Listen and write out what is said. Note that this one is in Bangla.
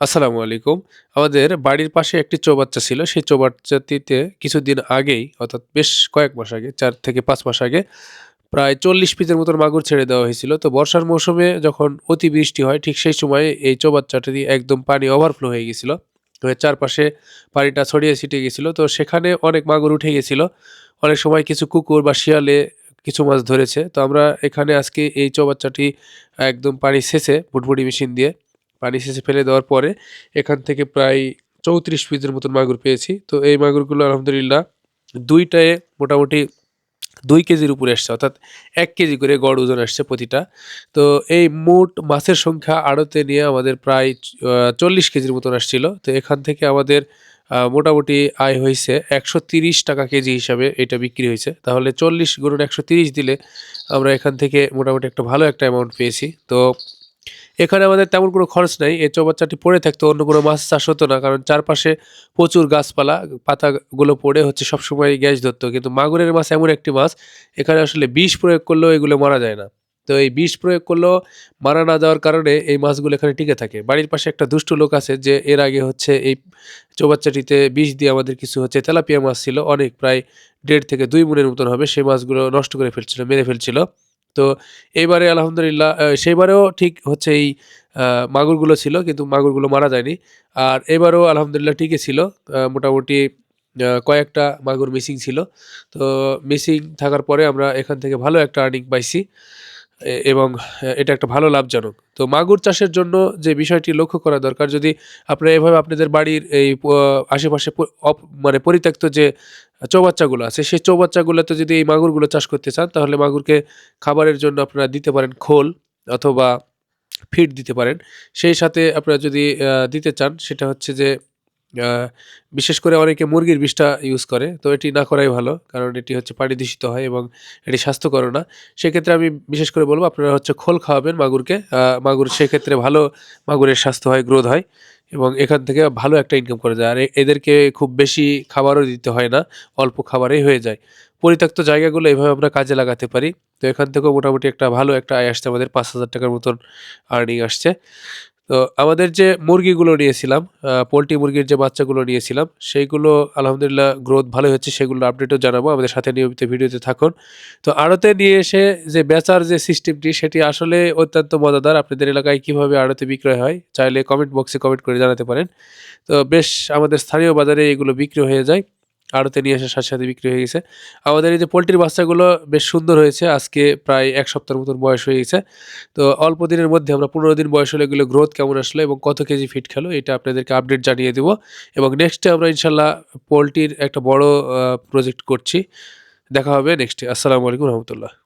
আসসালামু আলাইকুম। আমাদের বাড়ির পাশে একটি চৌবাচ্চা ছিল। সেই চৌবাচ্চাটিতে কিছুদিন আগেই, অর্থাৎ বেশ কয়েক মাস আগে, চার থেকে পাঁচ মাস আগে, প্রায় ৪০ পিসের মতন মাগুর ছেড়ে দেওয়া হয়েছিল। তো বর্ষার মৌসুমে যখন অতিবৃষ্টি হয়, ঠিক সেই সময়ে এই চৌবাচ্চাটি একদম পানি ওভারফ্লো হয়ে গেছিল। চারপাশে পানিটা ছড়িয়ে ছিটিয়ে গেছিল। তো সেখানে অনেক মাগুর উঠে গেছিল। অনেক সময় কিছু কুকুর বা শিয়ালে কিছু মাছ ধরেছে। তো আমরা এখানে আজকে এই চৌবাচ্চাটি একদম পানি সেচে ভুটভুটি মেশিন দিয়ে পানি শেষে ফেলে দেওয়ার পরে এখান থেকে প্রায় চৌত্রিশ পিসের মতন মাগুর পেয়েছি। তো এই মাগুরগুলো আলহামদুলিল্লাহ দুইটায় মোটামুটি দুই কেজির উপরে আসছে, অর্থাৎ এক কেজি করে গড় ওজন আসছে প্রতিটা। তো এই মোট মাছের সংখ্যা আড়তে নিয়ে আমাদের প্রায় চল্লিশ কেজির মতন আসছিল। তো এখান থেকে আমাদের মোটামুটি আয় হয়েছে একশো তিরিশ টাকা কেজি হিসাবে এটা বিক্রি হয়েছে। তাহলে চল্লিশ গুণন একশো তিরিশ দিলে আমরা এখান থেকে মোটামুটি একটা ভালো একটা অ্যামাউন্ট পেয়েছি। তো এখানে আমাদের তেমন কোনো খরচ নাই, এই চৌবাচ্চাটি পড়ে থাকতো অন্য কোনো মাছ চাষ হতো না, কারণ চারপাশে প্রচুর গাছপালা, পাতাগুলো পড়ে হচ্ছে সবসময় গ্যাস ধরতো, কিন্তু মাগুরের মাছ এমন একটি মাছ, এখানে আসলে বিষ প্রয়োগ করলেও এগুলো মারা যায় না। তো এই বিষ প্রয়োগ করলেও মারা না যাওয়ার কারণে এই মাছগুলো এখানে টিকে থাকে। বাড়ির পাশে একটা দুষ্ট লোক আছে, যে এর আগে হচ্ছে এই চৌবাচ্চাটিতে বিষ দিয়ে আমাদের কিছু হচ্ছে তেলাপিয়া মাছ ছিল, অনেক, প্রায় দেড় থেকে দুই মনের মতন হবে, সেই মাছগুলো নষ্ট করে ফেলছিল, মেরে ফেলছিল। তো এইবারে আলহামদুলিল্লাহ সেইবারেও ঠিক হচ্ছে এই মাগুরগুলো ছিল, কিন্তু মাগুরগুলো মারা যায়নি। আর এবারেও আলহামদুলিল্লাহ ঠিকই ছিল মোটামুটি কয়েকটা মাগুর মিসিং ছিল। তো মিসিং থাকার পরে আমরা এখান থেকে ভালো একটা আর্নিং পাইছি। এবং এটা একটা ভালো লাভজনক। তো মাগুর চাষের জন্য যে বিষয়টি লক্ষ্য করা দরকার, যদি আপনারা এভাবে আপনাদের বাড়ির এই আশেপাশে মানে পরিত্যক্ত যে চৌবাচ্চাগুলো আছে, সেই চৌবাচ্চাগুলোতে যদি এই মাগুরগুলো চাষ করতে চান, তাহলে মাগুরকে খাবারের জন্য আপনারা দিতে পারেন খোল অথবা ফিড দিতে পারেন। সেই সাথে আপনারা যদি দিতে চান, সেটা হচ্ছে যে বিশেষ করে অনেকে মুরগির বিষটা ইউজ করে, তো এটি না করাই ভালো, কারণ এটি হচ্ছে পানি দূষিত হয় এবং এটি স্বাস্থ্যকর না। সেক্ষেত্রে আমি বিশেষ করে বলব, আপনারা হচ্ছে খোল খাওয়াবেন মাগুরকে। মাগুর সেক্ষেত্রে ভালো মাগুরের স্বাস্থ্য হয় গ্রোথ হয় এবং এখান থেকে ভালো একটা ইনকাম করে যায়। আর এদেরকে খুব বেশি খাবারও দিতে হয় না, অল্প খাবারেই হয়ে যায়। পরিত্যক্ত জায়গাগুলো এভাবে আমরা কাজে লাগাতে পারি। তো এখান থেকেও মোটামুটি একটা ভালো একটা আয় আসছে আমাদের পাঁচ হাজার টাকার মতন আর্নিং আসছে। তো আমাদের যে মুরগিগুলো নিয়েছিলাম পোলট্রি মুরগির যে বাচ্চাগুলো নিয়েছিলাম, সেইগুলো আলহামদুলিল্লাহ গ্রোথ ভালো হচ্ছে, সেগুলো আপডেটও জানাব, আমাদের সাথে নিয়মিত ভিডিওতে থাকুন। তো আড়তে নিয়ে এসে যে বেচার যে সিস্টেমটি সেটি আসলে অত্যন্ত মজাদার। আপনাদের এলাকায় কীভাবে আড়তে বিক্রয় হয়, চাইলে কমেন্ট বক্সে কমেন্ট করে জানাতে পারেন। তো বেশ আমাদের স্থানীয় বাজারে এগুলো বিক্রি হয়ে যায়। আড়তে নিয়ে আসার সাথে সাথে বিক্রি হয়ে গেছে। আমাদের এই যে পোলট্রির বাচ্চাগুলো বেশ সুন্দর হয়েছে, আজকে প্রায় এক সপ্তাহের মতন বয়স হয়ে গেছে। তো অল্প দিনের মধ্যে আমরা পনেরো দিন বয়স হলে এগুলো গ্রোথ কেমন আসলো এবং কত কেজি ফিট খেলো, এটা আপনাদেরকে আপডেট জানিয়ে দেবো। এবং নেক্সটে আমরা ইনশাল্লাহ পোলট্রির একটা বড় প্রজেক্ট করছি। দেখা হবে নেক্সটে আসসালামু আলাইকুম রহমতুল্লাহ।